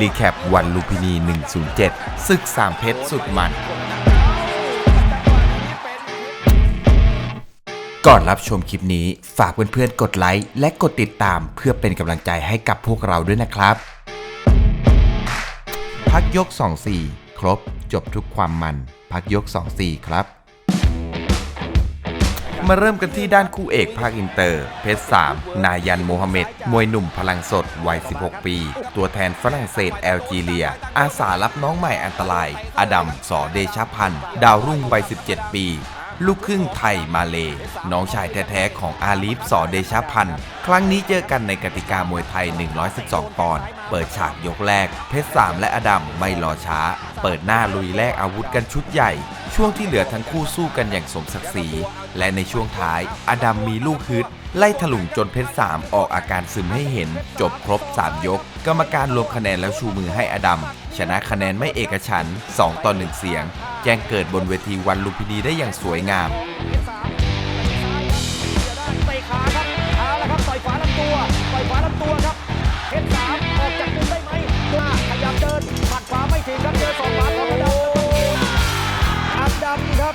รีแคปวันลุมพินี 107 ศึกสามเพชรสุดมัน ก่อนรับชมคลิปนี้ฝากเพื่อนๆ กดไลค์และกดติดตามเพื่อเป็นกำลังใจให้กับพวกเราด้วยนะครับ พักยก 2-4 ครบจบทุกความมัน พักยก 2-4 ครับ มาเริ่มกันที่ด้านคู่เอกภาคอินเตอร์ เพชร 3 นายันโมฮัมเหม็ด มวยหนุ่มพลังสด วัย 16 ปี ตัวแทนฝรั่งเศสแอลจีเรีย อาสารับน้องใหม่อันตราย อดัม สอเดชพันธ์ ดาวรุ่งวัย 17 ปี ลูกครึ่งไทยมาเล น้องชายแท้ๆของอาลีฟสอเดชพันธ์ ครั้งนี้เจอกันในกติกามวยไทย 112 ปอนด์ เปิดฉากยกแรก เพชรสามและอดัมไม่รอช้า เปิดหน้าลุยแลกอาวุธกันชุดใหญ่ ช่วงที่เหลือทั้งคู่สู้กันอย่างสมศักดิ์ศรี และในช่วงท้าย อดัมมีลูกฮึดไล่ถลุงจนเพชรสามออกอาการซึมให้เห็น จบครบ 3 ยก กรรมการรวมคะแนนแล้วชูมือให้อดัม ชนะคะแนนไม่เอกฉัน2ต่อ1เสียง แจ้งเกิดบนเวทีวันลุมพินีได้อย่างสวยงาม เตะขาครับเอาละครับต่อยขวาลำตัวต่อยขวาลำตัวครับเพชรสามออกจากมุมได้ไหมตัวขยับเดินหมัดขวาไม่ถึงครับเจอสองขวาของอดัมครับ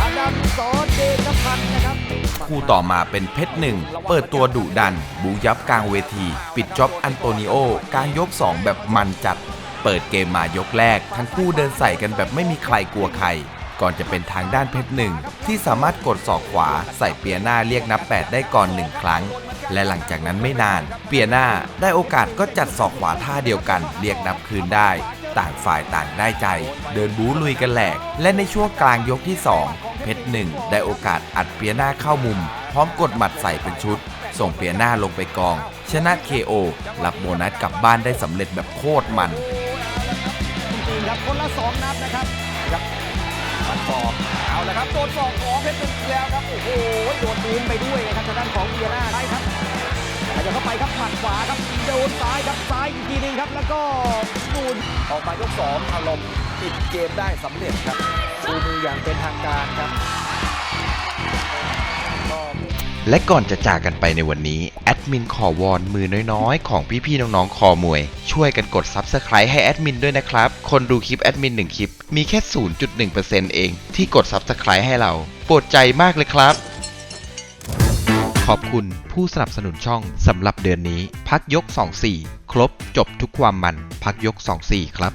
อดัมสอนเดชพันธ์นะครับ คู่ต่อมาเป็นเพชรหนึ่งเปิดตัวดุดัน บูยับกลางเวที ปิดจ็อบอันโตนิโอกลางยก 2 แบบมันจัด เปิดเกมมายกแรก ทั้งคู่เดินใส่กันแบบไม่มีใครกลัวใคร ก่อนจะเป็นทางด้านเพชรหนึ่งที่สามารถกดศอกขวา ใส่เปียหน้าเรียกนับ 8 ได้ก่อน 1 ครั้ง และหลังจากนั้นไม่นาน เปียหน้าได้โอกาสก็จัดศอกขวาท่าเดียวกัน เรียกนับคืนได้ ต่างฝ่ายต่างได้ใจ เดินบู๊ลุยกันแหลก และในช่วงกลางยกที่ 2 เพชรหนึ่งได้โอกาสอัดเปียหน้าเข้ามุม พร้อมกดหมัดใส่เป็นชุดส่งเปียหน้าลงไปกอง ชนะ KO รับโบนัสกลับบ้านได้สำเร็จแบบโคตรมัน ครับคนละสองนัดนะครับครับมันฟอกเอาละครับโดนสองของเพชรหนึ่งอีกแล้วครับโอ้โหโดนพื้นไปด้วยนะครับทางด้านของเบียร่าได้ครับขยับเข้าไปครับหมัดขวาครับโดนซ้ายครับซ้ายอีกทีหนึงครับ แล้วก็นูนออกมายกสองอารมณ์ปิดเกมได้สำเร็จครับชูมืออย่างเป็นทางการครับก็ และก่อนจะจากกันไปในวันนี้ แอดมินขอวอนมือน้อยๆ ของพี่ๆน้องๆ คอมวย ช่วยกันกด Subscribe ให้แอดมินด้วยนะครับ คนดูคลิปแอดมิน 1 คลิป มีแค่ 0.1%เองที่กด Subscribe ให้เราโปรดใจมากเลยครับ ขอบคุณผู้สนับสนุนช่องสำหรับเดือนนี้ พักยก 24 ครบจบทุกความมัน พักยก 24 ครับ